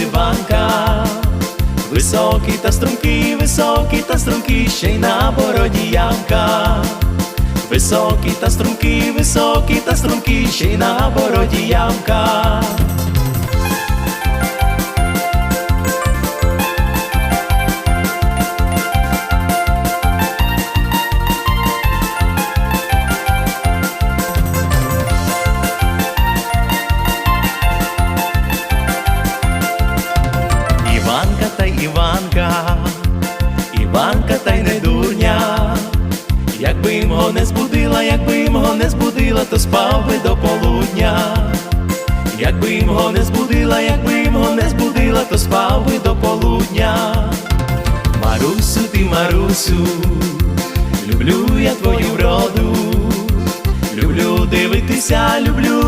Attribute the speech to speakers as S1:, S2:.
S1: вишиванка. Високий та стрункий, високий та стрункий, ще й на бороді ямка. Високий та стрункий, високий та стрункий, ще й на бороді ямка. Та Іванка, Іванка та й не дурня. Якби його не збудила, якби його не збудила, то спав би до полудня. Якби його не збудила, якби його не збудила, то спав би до полудня. Марусю, ти Марусю, люблю я твою вроду. Люблю дивитися, люблю